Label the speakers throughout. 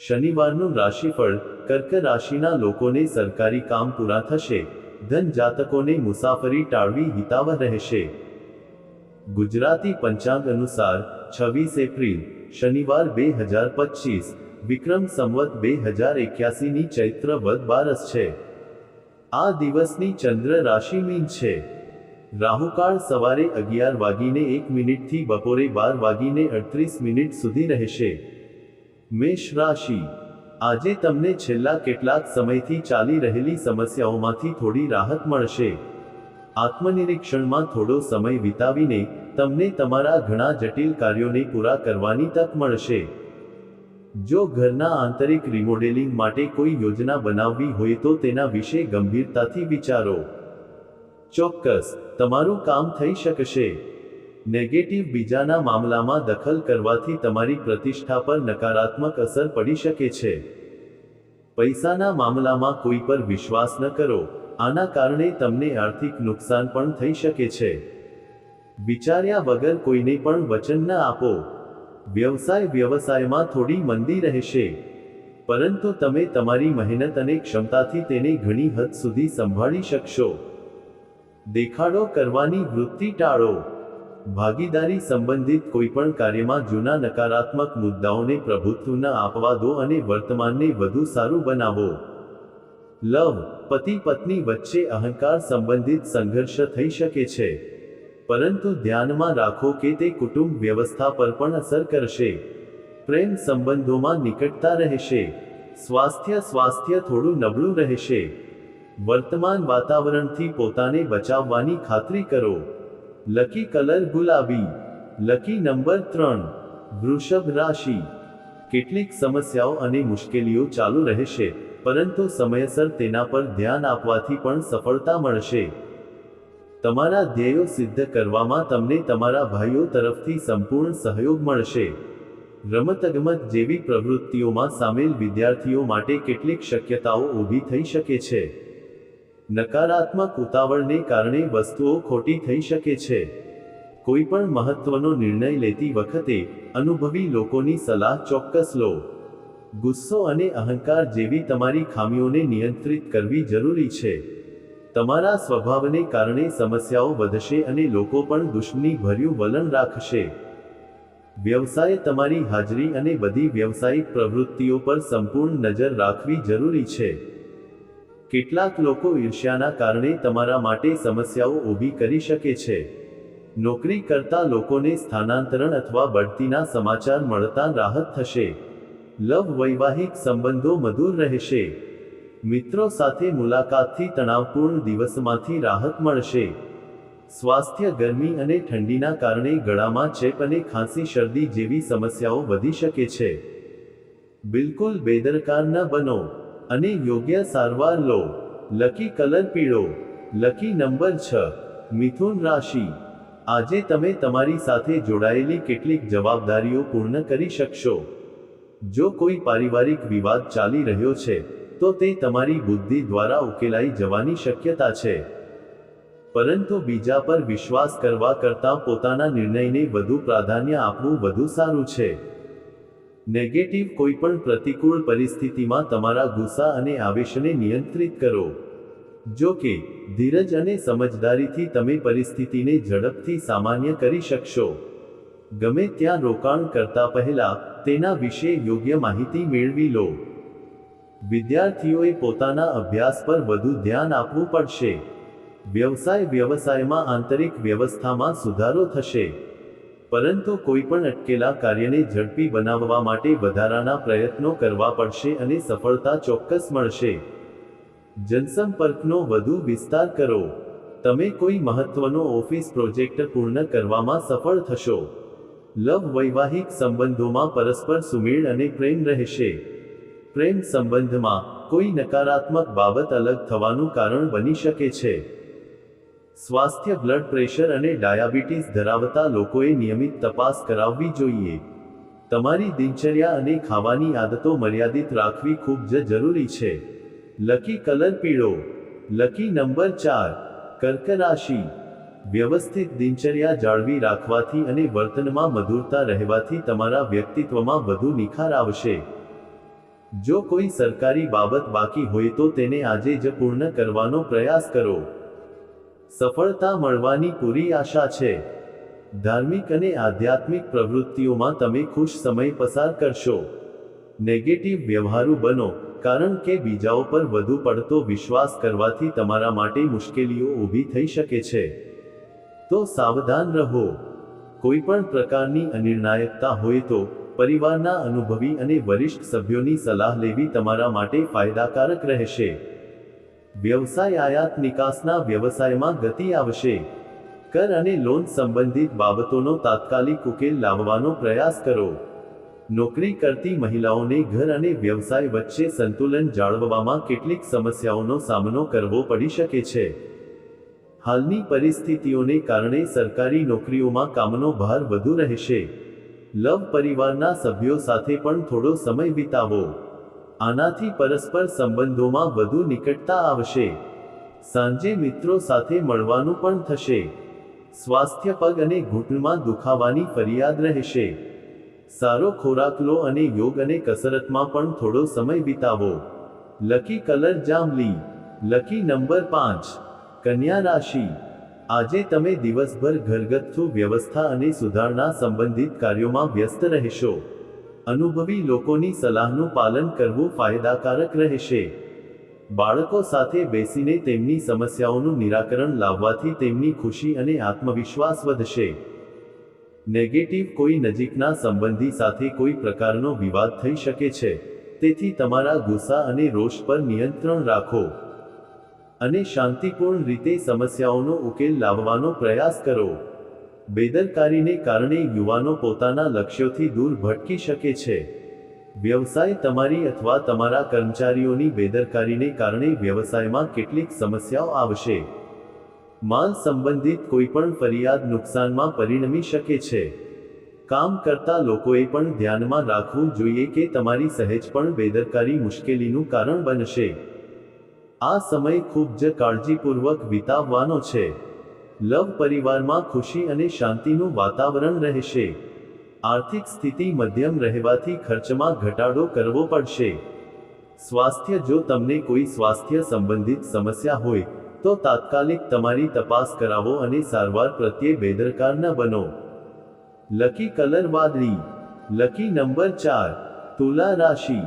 Speaker 1: શનિવારનું રાશિફળ કર્ક રાશિના લોકોને સરકારી કામ પૂરા થશે. ધન જાતકોને મુસાફરી ટાળવી હિતાવહ રહેશે. ગુજરાતી પંચાંગ અનુસાર છવ્વીસ એપ્રિલ, શનિવાર બે હજાર પચીસ, વિક્રમ સંવત બે હજાર એક્યાસીની ચૈત્ર વદ બારસ છે. આ દિવસની ચંદ્ર રાશિ મીન છે. રાહુકાળ સવારે અગિયાર વાગીને એક મિનિટથી બપોરે બાર વાગીને અડત્રીસ મિનિટ સુધી રહેશે. મેષ રાશિ. આજે તમને છેલ્લા કેટલાક સમયથી ચાલી રહેલી સમસ્યાઓમાંથી થોડી રાહત મળશે. આત્મનિરીક્ષણમાં થોડો સમય વિતાવીને તમને તમારા ઘણા જટિલ કાર્યોને પૂરા કરવાની તક મળશે. જો ઘરના આંતરિક રિમોડેલિંગ માટે કોઈ યોજના બનાવવી હોય તો તેના વિશે ગંભીરતાથી વિચારો. ચોક્કસ, તમારું કામ થઈ શકશે. નેગેટિવ બીજાના મામલામાં દખલ કરવાથી તમારી પ્રતિષ્ઠા પર નકારાત્મક અસર પડી શકે છે. પૈસાના મામલામાં કોઈ પર વિશ્વાસ ન કરો. આના કારણે તમને આર્થિક નુકસાન પણ થઈ શકે છે. વિચાર્યા વગર કોઈને પણ વચન ન આપો. વ્યવસાય વ્યવસાયમાં થોડી મંદી રહેશે. પરંતુ તમે તમારી મહેનત અને ક્ષમતાથી તેને ઘણી હદ સુધી સંભાળી શકશો. દેખાડો કરવાની વૃત્તિ ટાળો. ભાગીદારી સંબંધિત કોઈપણ કાર્યમાં જૂના નકારાત્મક મુદ્દાઓને પ્રભુત્વ ન આપવા દો અને વર્તમાનને વધુ સારું બનાવો. લવ, પતિ પત્ની વચ્ચે અહંકાર સંબંધિત સંઘર્ષ થઈ શકે છે. પરંતુ ધ્યાનમાં રાખો કે તે કુટુંબ વ્યવસ્થા પર પણ અસર કરશે. પ્રેમ સંબંધોમાં નિકટતા રહેશે. સ્વાસ્થ્ય સ્વાસ્થ્ય થોડું નબળું રહેશે. વર્તમાન વાતાવરણથી પોતાને બચાવવાની ખાતરી કરો. લકી કલર ગુલાબી. લકી નંબર ત્રણ, વૃષભ રાશિ. કેટલીક સમસ્યાઓ અને મુશ્કેલીઓ ચાલુ રહેશે, પરંતુ સમયસર તેના પર ધ્યાન આપવાથી પણ સફળતા મળશે. તમારા ધ્યેયો સિદ્ધ કરવામાં તમને તમારા ભાઈઓ તરફથી સંપૂર્ણ સહયોગ મળશે. રમતગમત જેવી પ્રવૃત્તિઓમાં સામેલ વિદ્યાર્થીઓ માટે કેટલીક શક્યતાઓ ઊભી થઈ શકે છે. નકારાત્મક ઉતાવળને કારણે વસ્તુઓ ખોટી થઈ શકે છે. કોઈ પણ મહત્વનો નિર્ણય લેતી વખતે અનુભવી લોકોની સલાહ ચોક્કસ લો. ગુસ્સો અને અહંકાર જેવી તમારી ખામીઓને નિયંત્રિત કરવી જરૂરી છે. તમારા સ્વભાવને કારણે સમસ્યાઓ વધશે અને લોકો પણ દુશ્મની ભર્યું વલણ રાખશે. વ્યવસાય તમારી હાજરી અને બધી વ્યવસાયિક પ્રવૃત્તિઓ પર સંપૂર્ણ નજર રાખવી જરૂરી છે. કેટલાક લોકો ઈર્ષ્યાના કારણે તમારા માટે સમસ્યાઓ ઊભી કરી શકે છે. નોકરી કરતા લોકોને સ્થાનાંતરણ અથવા બઢતીના સમાચાર મળતા રાહત થશે. લવ વૈવાહિક સંબંધો મધુર રહેશે. મિત્રો સાથે મુલાકાતથી તણાવપૂર્ણ દિવસમાંથી રાહત મળશે. સ્વાસ્થ્ય ગરમી અને ઠંડીના કારણે ગળામાં ચેપ અને ખાંસી શરદી જેવી સમસ્યાઓ વધી શકે છે. બિલકુલ બેદરકાર ન બનો. અને યોગ્ય સારવાર લો. લકી કલર પીળો. લકી નંબર છ. મિથુન રાશિ. આજે તમે તમારી સાથે જોડાયેલી કેટલીક જવાબદારીઓ પૂર્ણ કરી શકશો. જો કોઈ પારિવારિક વિવાદ ચાલી રહ્યો છે, તો તે તમારી બુદ્ધિ દ્વારા ઉકેલાઈ જવાની શક્યતા છે. પરંતુ બીજા પર વિશ્વાસ કરવા કરતાં પોતાના નિર્ણયને વધુ પ્રાધાન્ય આપવું વધુ સારું છે. નેગેટિવ કોઈપણ પ્રતિકૂળ પરિસ્થિતિમાં તમારા ગુસ્સા અને આવેશને નિયંત્રિત કરો. જો કે, ધીરજ અને સમજદારીથી તમે પરિસ્થિતિને ઝડપથી સામાન્ય કરી શકશો. ગમે ત્યાં રોકાણ કરતા પહેલા તેના વિશે યોગ્ય માહિતી મેળવી લો. વિદ્યાર્થીઓએ પોતાના અભ્યાસ પર વધુ ધ્યાન આપવું પડશે. વ્યવસાય વ્યવસાયમાં આંતરિક વ્યવસ્થામાં સુધારો થશે. પરંતુ કોઈપણ અટકેલા કાર્યને ઝડપી બનાવવા માટે વધારાના પ્રયત્નો કરવા પડશે અને સફળતા ચોક્કસ મળશે. જનસંપર્કનો વધુ વિસ્તાર કરો. તમે કોઈ મહત્વનો ઓફિસ પ્રોજેક્ટ પૂર્ણ કરવામાં સફળ થશો. લવ વૈવાહિક સંબંધોમાં પરસ્પર સુમેળ અને પ્રેમ રહેશે. પ્રેમ સંબંધમાં કોઈ નકારાત્મક બાબત અલગ થવાનું કારણ બની શકે છે. સ્વાસ્થ્ય, બ્લડ પ્રેશર અને ડાયાબિટીસ ધરાવતા લોકોએ નિયમિત તપાસ કરાવવી જોઈએ. તમારી દિનચર્યા અને ખાવાની આદતો મર્યાદિત રાખવી ખૂબ જ જરૂરી છે. લકી કલર પીળો. લકી નંબર ચાર. કર્ક રાશિ વ્યવસ્થિત દિનચર્યા જાળવી રાખવાથી અને વર્તનમાં મધુરતા રહેવાથી તમારા વ્યક્તિત્વમાં વધુ નિખાર આવશે. જો કોઈ સરકારી બાબત બાકી હોય તો તેને આજે જ પૂર્ણ કરવાનો પ્રયાસ કરો. સફળતા મળવાની પૂરી આશા છે. ધાર્મિક અને આધ્યાત્મિક પ્રવૃત્તિઓમાં તમે ખુશ સમય પસાર કરશો. નેગેટિવ વ્યવહારુ બનો, કારણ કે બીજાઓ પર વધુ પડતો વિશ્વાસ કરવાથી તમારા માટે મુશ્કેલીઓ ઊભી થઈ શકે છે. તો સાવધાન રહો. કોઈ પણ પ્રકારની અનિર્ણાયકતા હોય તો પરિવારના અનુભવી અને વરિષ્ઠ સભ્યોની સલાહ લેવી તમારા માટે ફાયદાકારક રહેશે. વ્યવસાય આયાત નિકાસના વ્યવસાયમાં ગતિ આવશે. કર અને લોન સંબંધિત બાબતોનો તાત્કાલિક ઉકેલ લાવવાનો પ્રયાસ કરો. નોકરી કરતી મહિલાઓને ઘર અને વ્યવસાય વચ્ચે સંતુલન જાળવવામાં કેટલીક સમસ્યાઓનો સામનો કરવો પડી શકે છે. હાલની પરિસ્થિતિઓને કારણે સરકારી નોકરીઓમાં કામનો ભાર વધુ રહેશે. લવ પરિવારના સભ્યો સાથે પણ થોડો સમય વિતાવો. આનાથી પરસ્પર સંબંધોમાં વધુ નિકટતા આવશે. સાંજે મિત્રો સાથે મળવાનું પણ થશે. સ્વાસ્થ્ય પગ અને ઘૂંટણમાં દુખાવાની ફરિયાદ રહેશે. સારો ખોરાક લો અને યોગ અને કસરતમાં પણ થોડો સમય વિતાવો. લકી કલર જાંબલી. લકી નંબર પાંચ. કન્યા રાશિ. આજે તમે દિવસભર ઘરગથ્થુ વ્યવસ્થા અને સુધારણા સંબંધિત કાર્યોમાં વ્યસ્ત રહેશો. અનુભવી લોકોની સલાહનું પાલન કરવું ફાયદાકારક રહેશે. બાળકો સાથે બેસીને તેમની સમસ્યાઓનું નિરાકરણ લાવવાથી તેમની ખુશી અને આત્મવિશ્વાસ વધશે. નેગેટિવ કોઈ નજીકના સંબંધી સાથે કોઈ પ્રકારનો વિવાદ થઈ શકે છે. તેથી તમારા ગુસ્સા અને રોષ પર નિયંત્રણ રાખો. અને શાંતિપૂર્ણ રીતે સમસ્યાઓનો ઉકેલ લાવવાનો પ્રયાસ કરો. બેદરકારીને કારણે યુવાનો પોતાના લક્ષ્યોથી દૂર ભટકી શકે છે. વ્યવસાય તમારી અથવા તમારા કર્મચારીઓની બેદરકારીને કારણે વ્યવસાયમાં કેટલીક સમસ્યાઓ આવશે. માલ સંબંધિત કોઈપણ ફરિયાદ નુકસાનમાં પરિણમી શકે છે. કામ કરતા લોકોએ પણ ધ્યાનમાં રાખવું જોઈએ કે તમારી સહેજ પણ બેદરકારી મુશ્કેલીનું કારણ બનશે. આ સમય ખૂબ જ કાળજીપૂર્વક વિતાવવાનો છે. લવ પરિવારમાં ખુશી અને શાંતિનું વાતાવરણ રહેશે. આર્થિક સ્થિતિ મધ્યમ રહેવાથી ખર્ચમાં ઘટાડો કરવો પડશે. સ્વાસ્થ્ય જો તમને કોઈ સ્વાસ્થ્ય સંબંધિત સમસ્યા હોય, તો તાત્કાલિક તમારી તપાસ કરાવો અને સારવાર પ્રત્યે બેદરકાર ન બનો. લકી કલર વાદળી. લકી નંબર ચાર. તુલા રાશિ.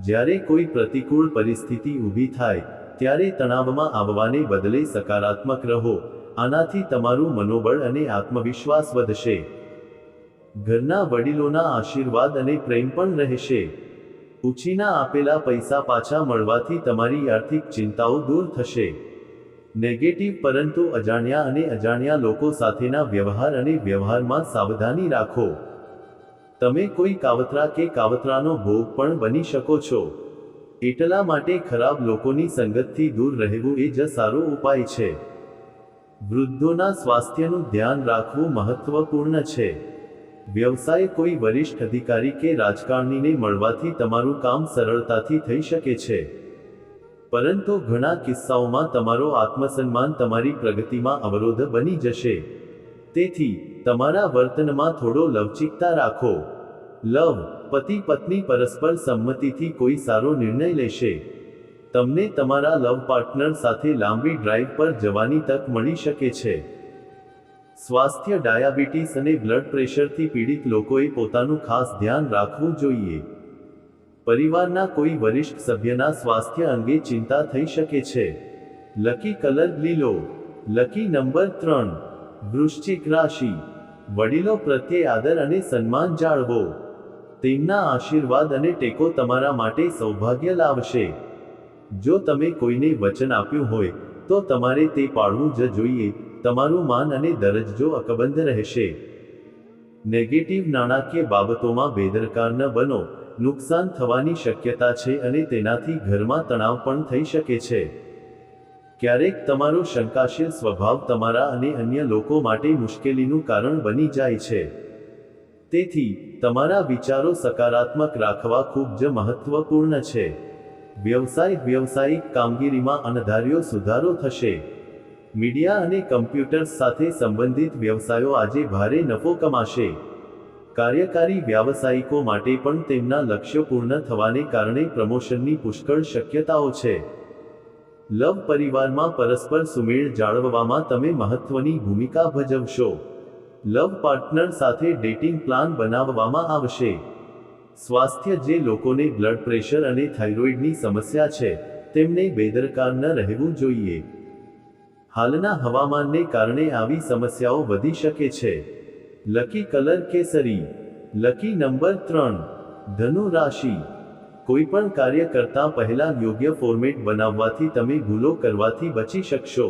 Speaker 1: જ્યારે કોઈ પ્રતિકૂળ પરિસ્થિતિ ઊભી થાય, ત્યારે તણાવમાં આવવાને બદલે સકારાત્મક રહો. આનાથી તમારું મનોબળ અને આત્મવિશ્વાસ વધશે. ઘરના વડીલોના આશીર્વાદ અને પ્રેમ પણ રહેશે. ઉછીના આપેલા પૈસા પાછા મળવાથી તમારી આર્થિક ચિંતાઓ દૂર થશે. નેગેટિવ પરંતુ અજાણ્યા અને અજાણ્યા લોકો સાથેના વ્યવહાર અને વ્યવહારમાં સાવધાની રાખો. તમે કોઈ કાવતરા કે કાવતરાનો ભોગ પણ બની શકો છો. એટલા માટે ખરાબ લોકોની સંગતથી દૂર રહેવું એ જ સારો ઉપાય છે. વૃદ્ધોના સ્વાસ્થ્યનું ધ્યાન રાખવું મહત્વપૂર્ણ છે. વ્યવસાય કોઈ વરિષ્ઠ અધિકારી કે રાજકારણીને મળવાથી તમારું કામ સરળતાથી થઈ શકે છે. પરંતુ ઘણા કિસ્સાઓમાં તમારો આત્મસન્માન તમારી પ્રગતિમાં અવરોધ બની જશે. તેથી, તમારા વર્તનમાં થોડો લવચિકતા રાખો. લવ પતિ પત્ની પરસ્પર સંમતિથી કોઈ સારો નિર્ણય લેશે. તમને તમારા લવ પાર્ટનર સાથે લાંબી ડ્રાઈવ પર જવાની તક મળી શકે છે. સ્વાસ્થ્ય, ડાયાબિટીસ અને બ્લડ પ્રેશરથી પીડિત લોકોએ પોતાનું ખાસ ધ્યાન રાખવું જોઈએ. પરિવારના કોઈ વરિષ્ઠ સભ્યના સ્વાસ્થ્ય અંગે ચિંતા થઈ શકે છે. લકી કલર લીલો. લકી નંબર ત્રણ. વૃશ્ચિક રાશિ. વડીલો પ્રત્યે આદર અને સન્માન જાળવો. તેમના આશીર્વાદ અને ટેકો તમારા માટે સૌભાગ્ય લાવશે. જો તમે કોઈને વચન આપ્યું હોય, તો તમારે તે પાળવું જ જોઈએ, તમારું માન અને દરજ્જો અકબંધ રહેશે. નેગેટિવ નાણાકીય બાબતોમાં બેદરકાર ન બનો, નુકસાન થવાની શક્યતા છે અને તેનાથી ઘરમાં તણાવ પણ થઈ શકે છે. ક્યારેક તમારો શંકાશીલ સ્વભાવ તમારા અને અન્ય લોકો માટે મુશ્કેલીનું કારણ બની જાય છે. તેથી, તમારા વિચારો સકારાત્મક રાખવા ખૂબ જ મહત્વપૂર્ણ છે. વ્યવસાય વ્યવસાયિક કામગીરીમાં અણધાર્યો સુધારો થશે. મીડિયા અને કમ્પ્યુટર્સ સાથે સંબંધિત વ્યવસાયો આજે ભારે નફો કમાશે. કાર્યકારી વ્યાવસાયિકો માટે પણ તેમના લક્ષ્યો પૂર્ણ થવાને કારણે પ્રમોશનની પુષ્કળ શક્યતાઓ છે. લવ પરિવારમાં પરસ્પર સુમેળ જાળવવામાં તમે મહત્વની ભૂમિકા ભજવશો. લવ પાર્ટનર સાથે ડેટિંગ પ્લાન બનાવવામાં આવશે. સ્વાસ્થ્ય જે લોકોને બ્લડ પ્રેશર અને થાઇરોઇડની સમસ્યા છે, તેમને બેદરકાર ન રહેવું જોઈએ. હાલના હવામાનને કારણે આવી સમસ્યાઓ વધી શકે છે. લકી કલર કેસરી લકી નંબર ત્રણ. ધનુ રાશિ કોઈ પણ કાર્ય કરતા પહેલા યોગ્ય ફોર્મેટ બનાવવાથી તમે ભૂલો કરવાથી બચી શકશો.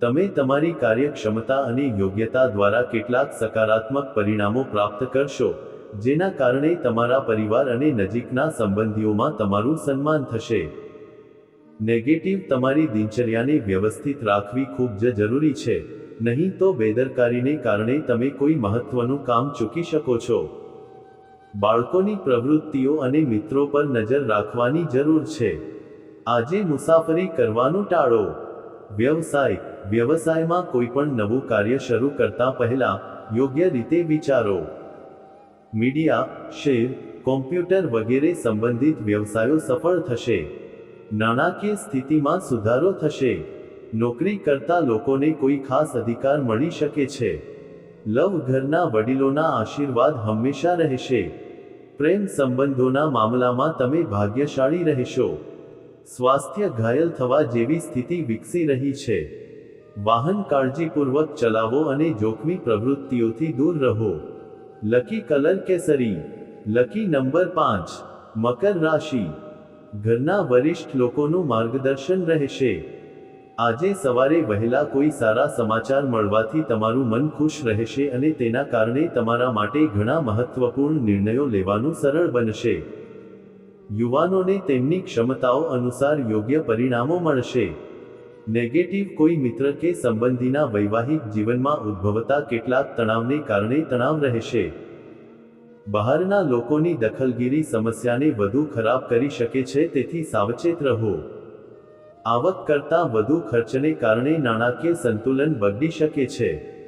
Speaker 1: તમે તમારી કાર્યક્ષમતા અને યોગ્યતા દ્વારા કેટલાક સકારાત્મક પરિણામો પ્રાપ્ત કરશો. જેના કારણે તમારા પરિવાર અને નજીકના સંબંધીઓમાં તમારું સન્માન થશે. નેગેટિવ તમારી દિનચર્યાને વ્યવસ્થિત રાખવી ખૂબ જ જરૂરી છે. નહીં તો બેદરકારીને કારણે તમે કોઈ મહત્વનું કામ ચૂકી શકો છો. બાળકોની પ્રવૃત્તિઓ અને મિત્રો પર નજર રાખવાની જરૂર છે. આજે મુસાફરી કરવાનું ટાળો. વ્યવસાય, વ્યવસાયમાં કોઈ પણ નવું કાર્ય શરૂ કરતા પહેલા યોગ્ય રીતે વિચારો. મીડિયા, શેર, કોમ્પ્યુટર વગેરે સંબંધિત વ્યવસાયો સફળ થશે. નાણાકીય સ્થિતિમાં સુધારો થશે. નોકરી કરતા લોકોને કોઈ ખાસ અધિકાર મળી શકે છે. લવ ઘરના વડીલોના આશીર્વાદ હંમેશા રહેશે. પ્રેમ સંબંધોના મામલામાં તમે ભાગ્યશાળી રહેશો. સ્વાસ્થ્ય ઘાયલ થવા જેવી સ્થિતિ વિકસી રહી છે. વાહન કાળજીપૂર્વક ચલાવો અને જોખમી પ્રવૃત્તિઓથી દૂર રહો. લકી કલર કેસરી, લકી નંબર પાંચ, મકર રાશિ. ઘરના વરિષ્ઠ લોકોનું માર્ગદર્શન રહેશે. આજે સવારે વહેલા કોઈ સારા સમાચાર મળવાથી તમારું મન ખુશ રહેશે અને તેના કારણે તમારા માટે ઘણા મહત્વપૂર્ણ નિર્ણયો લેવાનું સરળ બનશે. યુવાનોને તેમની ક્ષમતાઓ અનુસાર યોગ્ય પરિણામો મળશે. નેગેટિવ કોઈ મિત્ર કે સંબંધીના વૈવાહિક જીવનમાં ઉદ્ભવતા કેટલાક તણાવને કારણે તણાવ રહેશે. બહારના લોકોની દખલગીરી સમસ્યાને વધુ ખરાબ કરી શકે છે, તેથી સાવચેત રહો. આવક કરતાં વધુ ખર્ચને કારણે નાણાકીય સંતુલન બગડી શકે છે.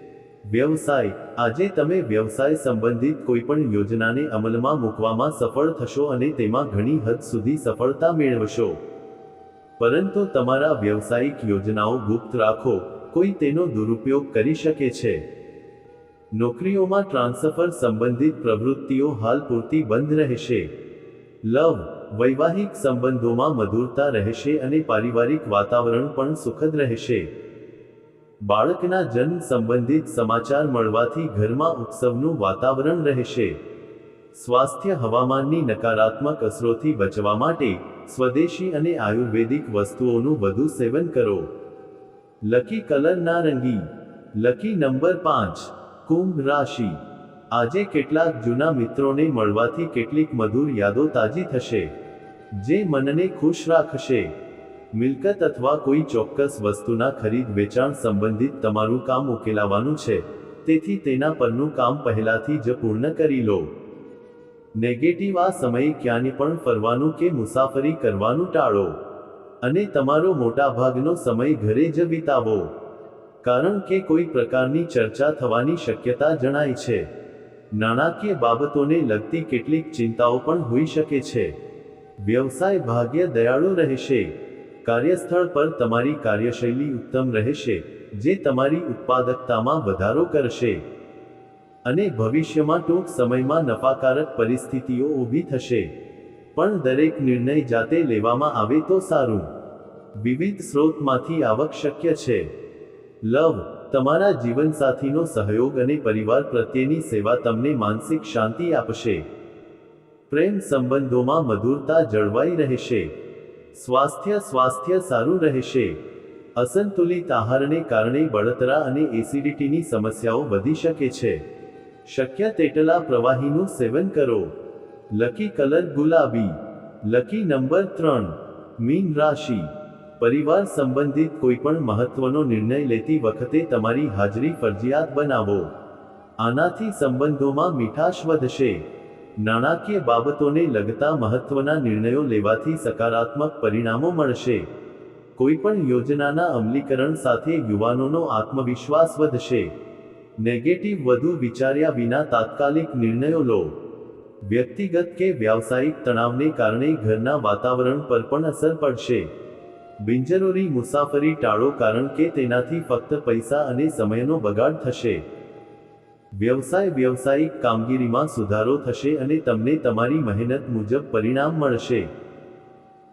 Speaker 1: વ્યવસાય. આજે તમે વ્યવસાય સંબંધિત કોઈપણ યોજનાને અમલમાં મૂકવામાં સફળ થશો અને તેમાં ઘણી હદ સુધી સફળતા મેળવશો. પરંતુ તમારા વ્યવસાયિક યોજનાઓ ગુપ્ત રાખો, કોઈ તેનો દુરુપયોગ કરી શકે છે. નોકરીઓમાં ટ્રાન્સફર સંબંધિત પ્રવૃત્તિઓ હાલ પૂરતી બંધ રહેશે. લવ, વૈવાહિક સંબંધોમાં મધુરતા રહેશે અને પારિવારિક વાતાવરણ પણ સુખદ રહેશે. બાળકના જન્મ સંબંધિત સમાચાર મળવાથી ઘરમાં ઉત્સવનું વાતાવરણ રહેશે. સ્વાસ્થ્ય હવામાનની નકારાત્મક અસરોથી બચવા માટે સ્વદેશી અને આયુર્વેદિક વસ્તુઓનું વધુ સેવન કરો. લકી કલર નારંગી. લકી નંબર પાંચ, કુંભ રાશિ. આજે કેટલાક જૂના મિત્રોને મળવાથી કેટલીક મધુર યાદો તાજી થશે, જે મનને ખુશ રાખશે. મિલકત અથવા કોઈ ચોક્કસ વસ્તુના ખરીદ વેચાણ સંબંધિત તમારું કામ ઉકેલાવાનું છે, તેથી તેના પરનું કામ પહેલાથી જ પૂર્ણ કરી લો. નેગેટિવ આ સમયે ક્યાંની પણ ફરવાનું કે મુસાફરી કરવાનું ટાળો. અને તમારો મોટાભાગનો સમય ઘરે જ વિતાવો. કારણ કે કોઈ પ્રકારની ચર્ચા થવાની શક્યતા જણાય છે. નાણાકીય બાબતોને લગતી કેટલીક ચિંતાઓ પણ હોઈ શકે છે. વ્યવસાય ભાગ્ય દયાળુ રહેશે. કાર્યસ્થળ પર તમારી કાર્યશૈલી ઉત્તમ રહેશે, જે તમારી ઉત્પાદકતામાં વધારો કરશે. અને ભવિષ્યમાં ટૂંક સમયમાં નફાકારક પરિસ્થિતિઓ ઊભી થશે. પણ દરેક નિર્ણય જાતે લેવામાં આવે તો સારું. વિવિધ સ્રોતમાંથી આવક શક્ય છે. લવ, તમારા જીવનસાથીનો સહયોગ અને પરિવાર પ્રત્યેની સેવા તમને માનસિક શાંતિ આપશે. પ્રેમ સંબંધોમાં મધુરતા જળવાઈ રહેશે. સ્વાસ્થ્ય સ્વાસ્થ્ય સારું રહેશે. અસંતુલિત આહારને કારણે બળતરા અને એસિડિટીની સમસ્યાઓ વધી શકે છે. શક્ય તેટલા પ્રવાહીનું સેવન કરો. લકી કલર ગુલાબી. લકી નંબર ત્રણ, મીન રાશિ. પરિવાર સંબંધિત કોઈપણ મહત્વનો નિર્ણય લેતી વખતે તમારી હાજરી ફરજિયાત બનાવો. આનાથી સંબંધોમાં મીઠાશ વધશે. નાણાકીય બાબતોને લગતા મહત્વના નિર્ણયો લેવાથી સકારાત્મક પરિણામો મળશે. કોઈપણ યોજનાના અમલીકરણ સાથે યુવાનોનો આત્મવિશ્વાસ વધશે. નેગેટિવ વધુ વિચાર્યા વિના તાત્કાલિક નિર્ણયો લો. વ્યક્તિગત કે વ્યાવસાયિક તણાવને કારણે ઘરના વાતાવરણ પર પણ અસર પડશે. બિનજરૂરી મુસાફરી ટાળો કારણ કે તેનાથી ફક્ત પૈસા અને સમયનો બગાડ થશે. વ્યવસાય વ્યવસાયિક કામગીરીમાં સુધારો થશે અને તમને તમારી મહેનત મુજબ પરિણામ મળશે.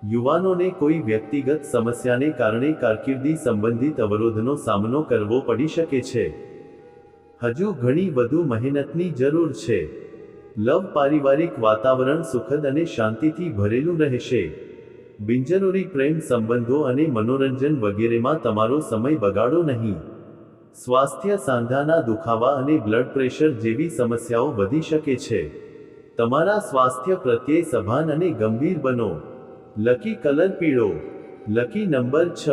Speaker 1: યુવાનોને કોઈ વ્યક્તિગત સમસ્યાને કારણે કારકિર્દી સંબંધિત અવરોધનો સામનો કરવો પડી શકે છે. હજુ ઘણી વધુ મહેનતની જરૂર છે. લવ પારિવારિક વાતાવરણ સુખદ અને શાંતિથી ભરેલું રહેશે. બિનજરૂરી પ્રેમ સંબંધો અને મનોરંજન વગેરેમાં તમારો સમય બગાડો નહીં. સ્વાસ્થ્ય સાંધાના દુખાવા અને બ્લડ પ્રેશર જેવી સમસ્યાઓ વધી શકે છે. તમારા સ્વાસ્થ્ય પ્રત્યે સભાન અને ગંભીર બનો. લકી કલર પીળો. લકી નંબર છ.